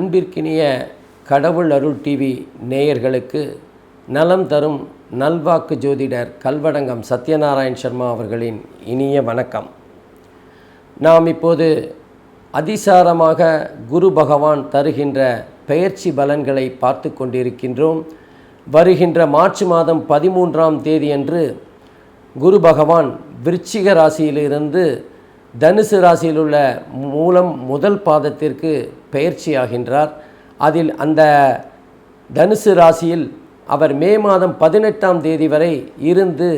அன்பிற்கினிய கடவுள் அருள் டிவி நேயர்களுக்கு நலம் தரும் நல்வாக்கு ஜோதிடர் கல்வடங்கம் சத்யநாராயண் சர்மா அவர்களின் இனிய வணக்கம். நாம் இப்போது அதிசாரமாக குரு பகவான் தருகின்ற பெயர்ச்சி பலன்களை பார்த்து கொண்டிருக்கின்றோம். வருகின்ற மார்ச் மாதம் பதிமூன்றாம் தேதியன்று குரு பகவான் விருச்சிக ராசியிலிருந்து தனுசு ராசியில் உள்ள மூலம் முதல் பாதத்திற்கு பயிற்சியாகின்றார் அதில் அந்த தனுசு ராசியில் அவர் மே மாதம் பதினெட்டாம் தேதி வரை இருந்து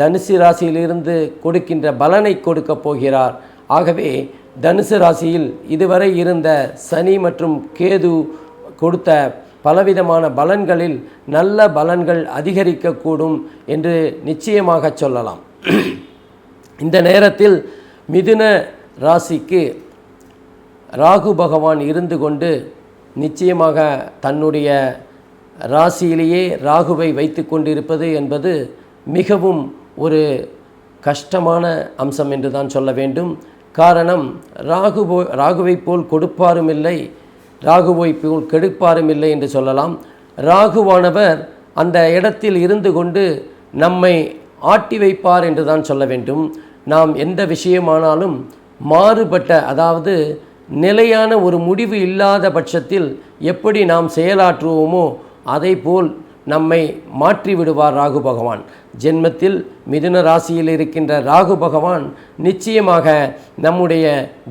தனுசு ராசியிலிருந்து கொடுக்கின்ற பலனை கொடுக்கப் போகிறார். ஆகவே தனுசு ராசியில் இதுவரை இருந்த சனி மற்றும் கேது கொடுத்த பலவிதமான பலன்களில் நல்ல பலன்கள் அதிகரிக்கக்கூடும் என்று நிச்சயமாக சொல்லலாம். இந்த நேரத்தில் மிதுன ராசிக்கு ராகு பகவான் இருந்து கொண்டு நிச்சயமாக தன்னுடைய ராசியிலேயே ராகுவை வைத்து கொண்டிருப்பது என்பது மிகவும் ஒரு கஷ்டமான அம்சம் என்று தான் சொல்ல வேண்டும். காரணம் ராகு போ ராகுவை போல் கொடுப்பாரும் இல்லை ராகுவை போல் கெடுப்பாரும் இல்லை என்று சொல்லலாம். ராகுவானவர் அந்த இடத்தில் இருந்து கொண்டு நம்மை ஆட்டி வைப்பார் என்று தான் சொல்ல வேண்டும். நாம் எந்த விஷயமானாலும் மாறுபட்ட அதாவது நிலையான ஒரு முடிவு இல்லாத பட்சத்தில் எப்படி நாம் செயலாற்றுவோமோ அதை போல் நம்மை மாற்றி விடுவார் ராகு பகவான். ஜென்மத்தில் மிதுன ராசியில் இருக்கின்ற ராகு பகவான் நிச்சயமாக நம்முடைய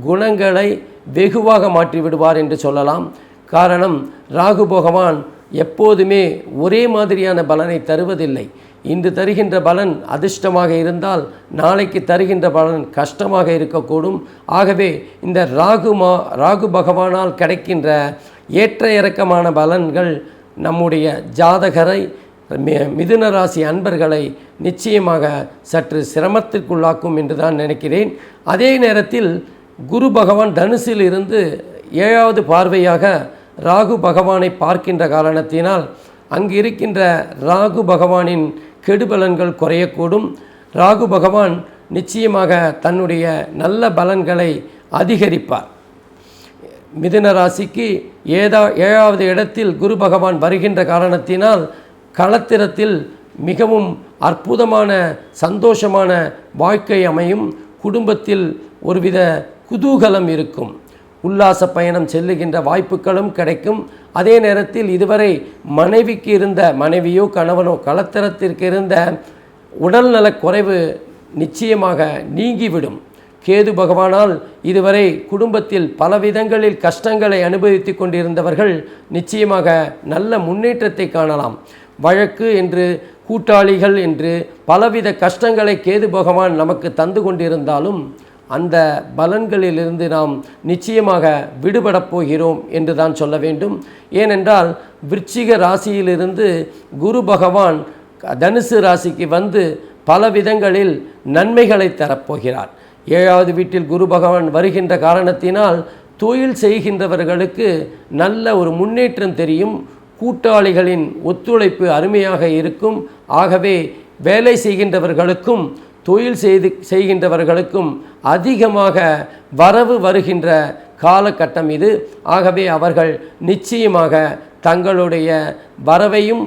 குணங்களை வெகுவாக மாற்றி விடுவார் என்று சொல்லலாம். காரணம் ராகு பகவான் எப்போதுமே ஒரே மாதிரியான பலனை தருவதில்லை. இன்று தருகின்ற பலன் அதிர்ஷ்டமாக இருந்தால் நாளைக்கு தருகின்ற பலன் கஷ்டமாக இருக்கக்கூடும். ஆகவே இந்த ராகு மா ராகு பகவானால் கிடைக்கின்ற ஏற்ற இறக்கமான பலன்கள் நம்முடைய ஜாதகரை மி- மிதுன ராசி அன்பர்களை நிச்சயமாக சற்று சிரமத்திற்குள்ளாக்கும் என்று தான் நினைக்கிறேன். அதே நேரத்தில் குரு பகவான் தனுசில் இருந்து ஏழாவது பார்வையாக ராகு பகவானை பார்க்கின்ற காரணத்தினால் அங்கு இருக்கின்ற ராகு பகவானின் கெடுபலன்கள் குறையக்கூடும். ராகு பகவான் நிச்சயமாக தன்னுடைய நல்ல பலன்களை அதிகரிப்பார். மிதுன ராசிக்கு ஏதா ஏழாவது இடத்தில் குரு பகவான் வருகின்ற காரணத்தினால் களத்திரத்தில் மிகவும் அற்புதமான சந்தோஷமான வாழ்க்கை அமையும். குடும்பத்தில் ஒருவித குதூகலம் இருக்கும். உல்லாச பயணம் செல்லுகின்ற வாய்ப்புகளும் கிடைக்கும். அதே நேரத்தில் இதுவரை மனைவிக்கு இருந்த மனைவியோ கணவனோ கலத்தரத்திற்கு இருந்த உடல்நலக் குறைவு நிச்சயமாக நீங்கிவிடும். கேது பகவானால் இதுவரை குடும்பத்தில் பல விதங்களில் கஷ்டங்களை அனுபவித்து கொண்டிருந்தவர்கள் நிச்சயமாக நல்ல முன்னேற்றத்தை காணலாம். வழக்கு என்று கூட்டாளிகள் என்று பலவித கஷ்டங்களை கேது பகவான் நமக்கு தந்து கொண்டிருந்தாலும் அந்த பலன்களிலிருந்து நாம் நிச்சயமாக விடுபடப் போகிறோம் என்று தான் சொல்ல வேண்டும். ஏனென்றால் விருச்சிக ராசியிலிருந்து குரு பகவான் தனுசு ராசிக்கு வந்து பல விதங்களில் நன்மைகளை தரப்போகிறார் ஏழாவது வீட்டில் குரு பகவான் வருகின்ற காரணத்தினால் தொழில் செய்கின்றவர்களுக்கு நல்ல ஒரு முன்னேற்றம் தெரியும். கூட்டாளிகளின் ஒத்துழைப்பு அருமையாக இருக்கும். ஆகவே வேலை செய்கின்றவர்களுக்கும் தொழில் செய்து செய்கின்றவர்களுக்கும் அதிகமாக வரவு வருகின்ற காலகட்டம் இது. ஆகவே அவர்கள் நிச்சயமாக தங்களுடைய வரவையும்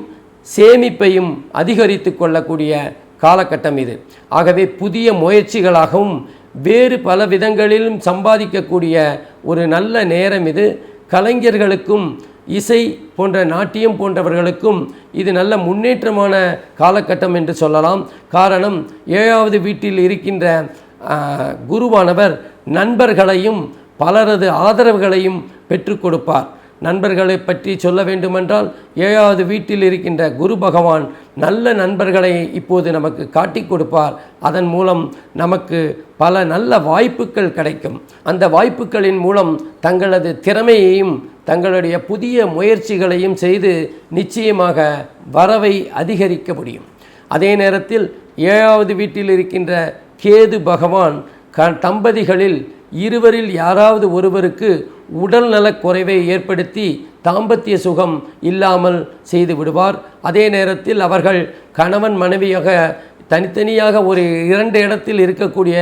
சேமிப்பையும் அதிகரித்து கொள்ளக்கூடிய காலகட்டம் இது. ஆகவே புதிய முயற்சிகளாகவும் வேறு பல விதங்களிலும் சம்பாதிக்கக்கூடிய ஒரு நல்ல நேரம் இது. கலைஞர்களுக்கும் இசை போன்ற நாட்டியம் போன்றவர்களுக்கும் இது நல்ல முன்னேற்றமான காலகட்டம் என்று சொல்லலாம். காரணம் ஏழாவது வீட்டில் இருக்கின்ற குருவானவர் நண்பர்களையும் பலரது ஆதரவுகளையும் பெற்றுக் கொடுப்பார். நண்பர்களை பற்றி சொல்ல வேண்டுமென்றால் ஏழாவது வீட்டில் இருக்கின்ற குரு பகவான் நல்ல நண்பர்களை இப்போது நமக்கு காட்டி கொடுப்பார். அதன் மூலம் நமக்கு பல நல்ல வாய்ப்புகள் கிடைக்கும். அந்த வாய்ப்புகளின் மூலம் தங்களது திறமையையும் தங்களுடைய புதிய முயற்சிகளையும் செய்து நிச்சயமாக வரவை அதிகரிக்க முடியும். அதே நேரத்தில் ஏழாவது வீட்டில் இருக்கின்ற கேது பகவான் க தம்பதிகளில் இருவரில் யாராவது ஒருவருக்கு உடல் நலக் குறைவை ஏற்படுத்தி தாம்பத்திய சுகம் இல்லாமல் செய்து விடுவார். அதே நேரத்தில் அவர்கள் கணவன் மனைவியாக தனித்தனியாக ஒரு இரண்டு இடத்தில் இருக்கக்கூடிய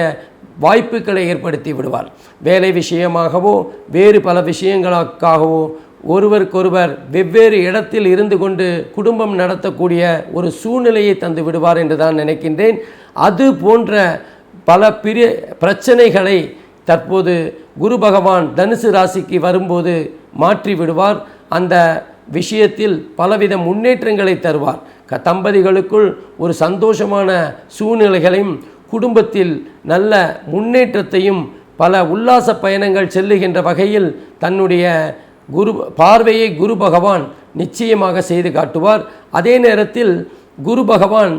வாய்ப்புகளை ஏற்படுத்தி விடுவார். வேலை விஷயமாகவோ வேறு பல விஷயங்களுக்காகவோ ஒருவருக்கொருவர் வெவ்வேறு இடத்தில் இருந்து கொண்டு குடும்பம் நடத்தக்கூடிய ஒரு சூழ்நிலையை தந்து விடுவார் என்று தான் நினைக்கின்றேன். அது போன்ற பல பிரிய பிரச்சனைகளை தற்போது குரு பகவான் தனுசு ராசிக்கு வரும்போது மாற்றி விடுவார். அந்த விஷயத்தில் பலவித முன்னேற்றங்களை தருவார். க தம்பதிகளுக்குள் ஒரு சந்தோஷமான சூழ்நிலைகளையும் குடும்பத்தில் நல்ல முன்னேற்றத்தையும் பல உல்லாச பயணங்கள் செல்லுகின்ற வகையில் தன்னுடைய குரு பார்வையை குரு பகவான் நிச்சயமாக செய்து காட்டுவார். அதே நேரத்தில் குரு பகவான்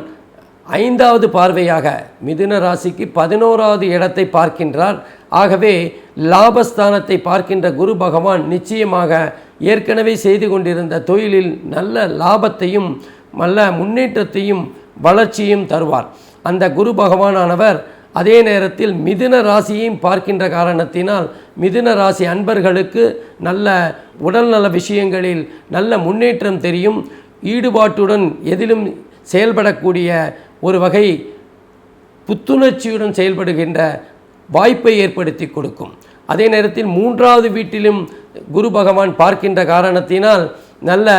ஐந்தாவது பார்வையாக மிதுன ராசிக்கு பதினோராவது இடத்தை பார்க்கின்றார். ஆகவே லாபஸ்தானத்தை பார்க்கின்ற குரு பகவான் நிச்சயமாக ஏற்கனவே செய்து கொண்டிருந்த தொழிலில் நல்ல லாபத்தையும் நல்ல முன்னேற்றத்தையும் வளர்ச்சியும் தருவார். அந்த குரு பகவானானவர் அதே நேரத்தில் மிதுன ராசியையும் பார்க்கின்ற காரணத்தினால் மிதுன ராசி அன்பர்களுக்கு நல்ல உடல்நல விஷயங்களில் நல்ல முன்னேற்றம் தெரியும். ஈடுபாட்டுடன் எதிலும் செயல்படக்கூடிய ஒரு வகை புத்துணர்ச்சியுடன் செயல்படுகின்ற வாய்ப்பை ஏற்படுத்தி கொடுக்கும். அதே நேரத்தில் மூன்றாவது வீட்டிலும் குரு பகவான் பார்க்கின்ற காரணத்தினால் நல்ல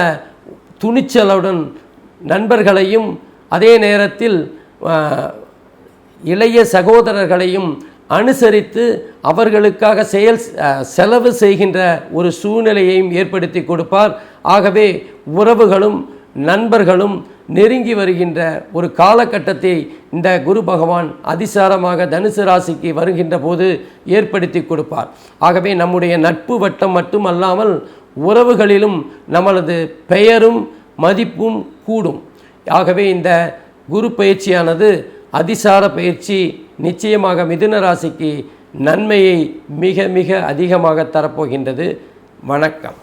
துணிச்சலுடன் நண்பர்களையும் அதே நேரத்தில் இளைய சகோதரர்களையும் அனுசரித்து அவர்களுக்காக செயல் செலவு செய்கின்ற ஒரு சூழ்நிலையையும் ஏற்படுத்தி கொடுப்பார். ஆகவே உறவுகளும் நண்பர்களும் நெருங்கி வருகின்ற ஒரு காலகட்டத்தை இந்த குரு பகவான் அதிசாரமாக தனுசு ராசிக்கு வருகின்ற போது ஏற்படுத்தி கொடுப்பார். ஆகவே நம்முடைய நட்பு வட்டம் மட்டுமல்லாமல் உறவுகளிலும் நம்மளது பெயரும் மதிப்பும் கூடும். ஆகவே இந்த குரு பயிற்சியானது அதிசார பயிற்சி நிச்சயமாக மிதுன ராசிக்கு நன்மையை மிக மிக அதிகமாக தரப்போகின்றது. வணக்கம்.